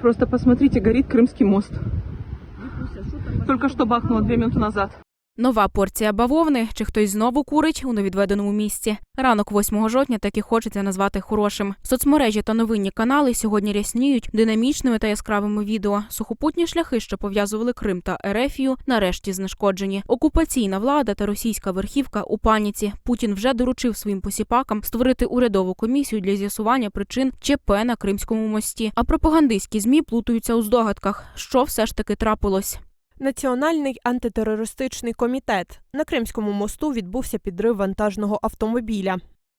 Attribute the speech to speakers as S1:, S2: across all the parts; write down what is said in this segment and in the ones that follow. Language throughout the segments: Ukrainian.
S1: Просто посмотрите, горит Крымский мост. Только что бахнуло две минуты назад.
S2: Нова порція бавовни чи хтось знову курить у невідведеному місці. Ранок 8 жовтня так і хочеться назвати хорошим. Соцмережі та новинні канали сьогодні рясніють динамічними та яскравими відео. Сухопутні шляхи, що пов'язували Крим та Ерефію, нарешті знешкоджені. Окупаційна влада та російська верхівка у паніці. Путін вже доручив своїм посіпакам створити урядову комісію для з'ясування причин ЧП на Кримському мості. А пропагандистські змі плутаються у здогадках, що все ж таки трапилось.
S3: Національний антитерористичний комітет на Кримському мосту відбувся підрив вантажного автомобіля.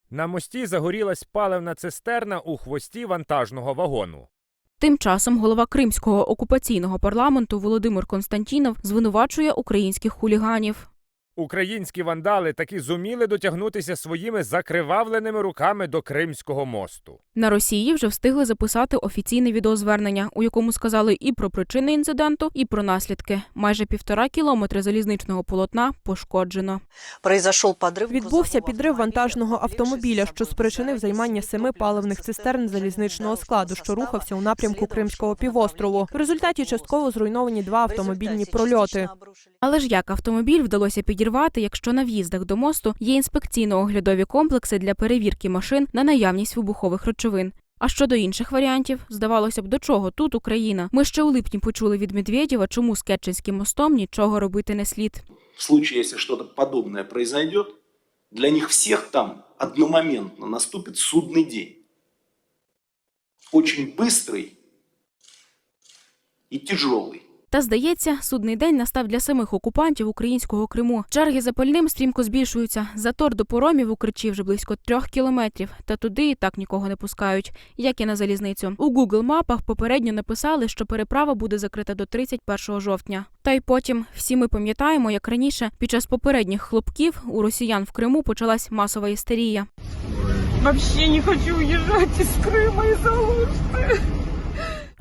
S4: На мості загорілась паливна цистерна у хвості вантажного вагону.
S2: Тим часом голова Кримського окупаційного парламенту Володимир Константінов звинувачує українських хуліганів.
S4: Українські вандали таки зуміли дотягнутися своїми закривавленими руками до Кримського мосту.
S2: На Росії вже встигли записати офіційне відеозвернення, у якому сказали і про причини інциденту, і про наслідки. Майже півтора кілометри залізничного полотна пошкоджено.
S5: Произошел подрыв
S3: Відбувся підрив вантажного автомобіля, що спричинив займання семи паливних цистерн залізничного складу, що рухався у напрямку Кримського півострову. В результаті частково зруйновані два автомобільні прольоти.
S2: Але ж як автомобіль вдалося підірвати, якщо на в'їздах до мосту є інспекційно-оглядові комплекси для перевірки машин на наявність вибухових речовин. А щодо інших варіантів, здавалося б, до чого тут Україна? Ми ще у липні почули від Медведєва, чому з Керченським мостом нічого робити не слід.
S6: в случае, если что-то подобное произойдет, для них всех там одномоментно наступит судный день. Очень быстрый и тяжелый.
S2: Та здається, судний день настав для самих окупантів українського Криму. Черги за пальним стрімко збільшуються. Затор до поромів у Кричі вже близько трьох кілометрів. Та туди і так нікого не пускають, як і на залізницю. У Google мапах попередньо написали, що переправа буде закрита до 31 жовтня. Та й потім всі ми пам'ятаємо, як раніше під час попередніх хлопків у росіян в Криму почалась масова істерія.
S1: Вообще не хочу уезжать из Крыма из-за Алушты.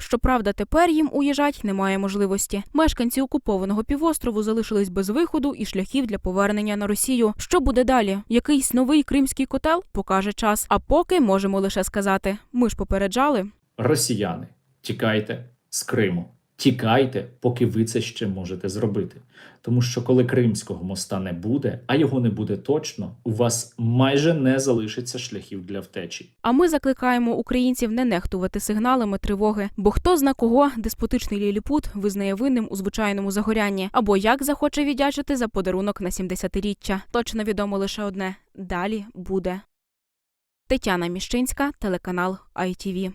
S2: Щоправда, тепер їм уїжджать немає можливості. Мешканці окупованого півострову залишились без виходу і шляхів для повернення на Росію. Що буде далі? Якийсь новий кримський котел покаже час. А поки можемо лише сказати: ми ж попереджали.
S7: Росіяни, тікайте з Криму. Тікайте, поки ви це ще можете зробити. Тому що коли Кримського моста не буде, а його не буде точно, у вас майже не залишиться шляхів для втечі.
S2: А ми закликаємо українців не нехтувати сигналами тривоги. Бо хто зна кого диспутичний ліліпут визнає винним у звичайному загорянні, або як захоче віддячити за подарунок на 70-річчя. Точно відомо лише одне: далі буде. Тетяна Міщинська, телеканал ITV.